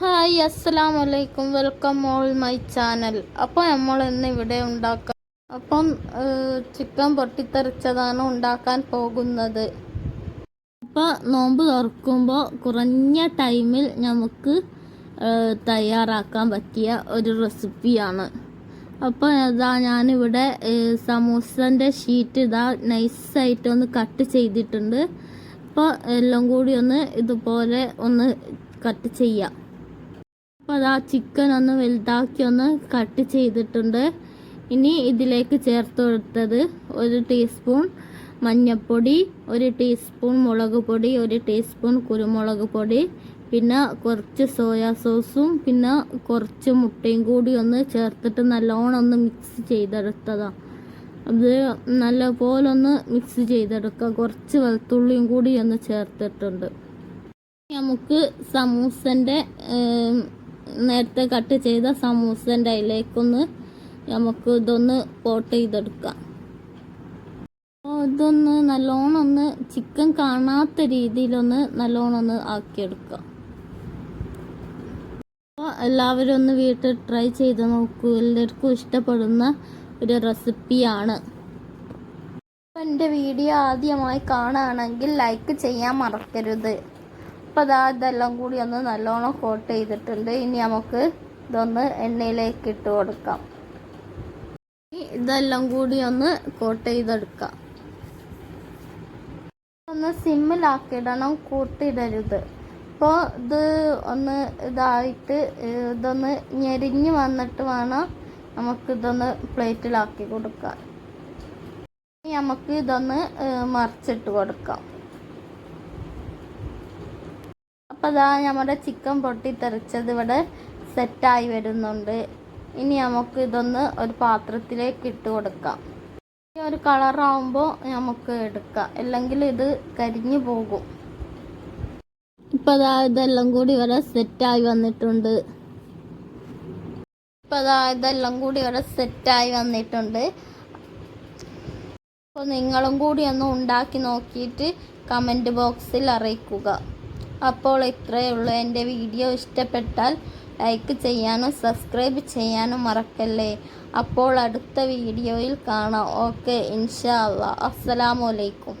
Hi അസ്സലാം വലൈക്കും welcome all my channel. അപ്പോൾ നമ്മൾ ഇന്ന് ഇവിടെ ഉണ്ടാക്കാം അപ്പം ചിക്കൻ പൊട്ടിത്തെറിച്ചതാണ് ഉണ്ടാക്കാൻ പോകുന്നത്. അപ്പോൾ നോമ്പ് തുറക്കുമ്പോൾ കുറഞ്ഞ ടൈമിൽ നമുക്ക് തയ്യാറാക്കാൻ പറ്റിയ ഒരു റെസിപ്പിയാണ്. അപ്പോൾ ഇതാ ഞാനിവിടെ സമൂസന്റെ ഷീറ്റ് ഇതാ നൈസായിട്ട് ഒന്ന് കട്ട് ചെയ്തിട്ടുണ്ട്. അപ്പോൾ എല്ലാം കൂടി ഒന്ന് ഇതുപോലെ ഒന്ന് കട്ട് ചെയ്യാം. അപ്പോൾ ആ ചിക്കൻ ഒന്ന് വലുതാക്കി ഒന്ന് കട്ട് ചെയ്തിട്ടുണ്ട്. ഇനി ഇതിലേക്ക് ചേർത്ത് കൊടുത്തത് ഒരു ടീസ്പൂൺ മഞ്ഞൾപ്പൊടി ഒരു ടീസ്പൂൺ മുളക് പൊടി ഒരു ടീസ്പൂൺ കുരുമുളക് പൊടി പിന്നെ കുറച്ച് സോയാ സോസും പിന്നെ കുറച്ച് മുട്ടയും കൂടി ഒന്ന് ചേർത്തിട്ട് നല്ലോണം ഒന്ന് മിക്സ് ചെയ്തെടുത്തതാണ് അത് നല്ല പോലെ ഒന്ന് മിക്സ് ചെയ്തെടുക്കുക കുറച്ച് വെളുത്തുള്ളിയും കൂടി ഒന്ന് ചേർത്തിട്ടുണ്ട്. നമുക്ക് സമൂസന്റെ നേരത്തെ കട്ട് ചെയ്ത സമൂസന്റെ അതിലേക്കൊന്ന് നമുക്ക് ഇതൊന്ന് പോട്ട് ചെയ്തെടുക്കാം. ഇതൊന്ന് നല്ലോണം ഒന്ന് ചിക്കൻ കാണാത്ത രീതിയിലൊന്ന് നല്ലോണം ഒന്ന് ആക്കിയെടുക്കാം. അപ്പോൾ എല്ലാവരും ഒന്ന് വീട്ടിൽ ട്രൈ ചെയ്ത് നോക്കൂ. എല്ലാവർക്കും ഇഷ്ടപ്പെടുന്ന ഒരു റെസിപ്പിയാണ് എന്റെ വീഡിയോ ആദ്യമായി കാണുകയാണെങ്കിൽ ലൈക്ക് ചെയ്യാൻ മറക്കരുത്. അപ്പോൾ അതാ ഇതെല്ലാം കൂടി ഒന്ന് നല്ലോണം കോട്ട് ചെയ്തിട്ടുണ്ട്. ഇനി നമുക്ക് ഇതൊന്ന് എണ്ണയിലേക്ക് ഇട്ട് കൊടുക്കാം. ഇതെല്ലാം കൂടി ഒന്ന് കോട്ട് ചെയ്തെടുക്കാം. ഒന്ന് സിമ്മിലാക്കിയിടണം. കൂട്ടിയിടരുത് അപ്പോൾ ഇത് ഒന്ന് ഇതായിട്ട് ഇതൊന്ന് ഞെരിഞ്ഞ് വന്നിട്ട് വേണം നമുക്കിതൊന്ന് പ്ലേറ്റിലാക്കി കൊടുക്കാൻ. നമുക്ക് ഇതൊന്ന് മറിച്ചിട്ട് കൊടുക്കാം. അപ്പോൾ അതാ നമ്മുടെ ചിക്കൻ പൊട്ടിത്തെറിച്ചത് ഇവിടെ സെറ്റായി വരുന്നുണ്ട്. ഇനി നമുക്ക് ഇതൊന്ന് ഒരു പാത്രത്തിലേക്ക് ഇട്ട് കൊടുക്കാം. ഈ ഒരു കളറാവുമ്പോൾ നമുക്ക് എടുക്കാം. അല്ലെങ്കിൽ ഇത് കരിഞ്ഞു പോകും. ഇപ്പം അതാ ഇതെല്ലാം കൂടി ഇവിടെ സെറ്റായി വന്നിട്ടുണ്ട്. ഇപ്പം അതാ ഇതെല്ലാം കൂടി ഇവിടെ സെറ്റായി വന്നിട്ടുണ്ട്. അപ്പോൾ നിങ്ങളും കൂടി ഒന്ന് ഉണ്ടാക്കി നോക്കിയിട്ട് കമന്റ് ബോക്സിൽ അറിയിക്കുക. അപ്പോൾ ഇത്രയേ ഉള്ളൂ. എന്റെ വീഡിയോ ഇഷ്ടപ്പെട്ടാൽ ലൈക്ക് ചെയ്യാനും സബ്സ്ക്രൈബ് ചെയ്യാനും മറക്കല്ലേ? അപ്പോൾ അടുത്ത വീഡിയോയിൽ കാണാം. ഓക്കെ ഇൻഷാ അല്ലാ അസ്സലാമു അലൈക്കും.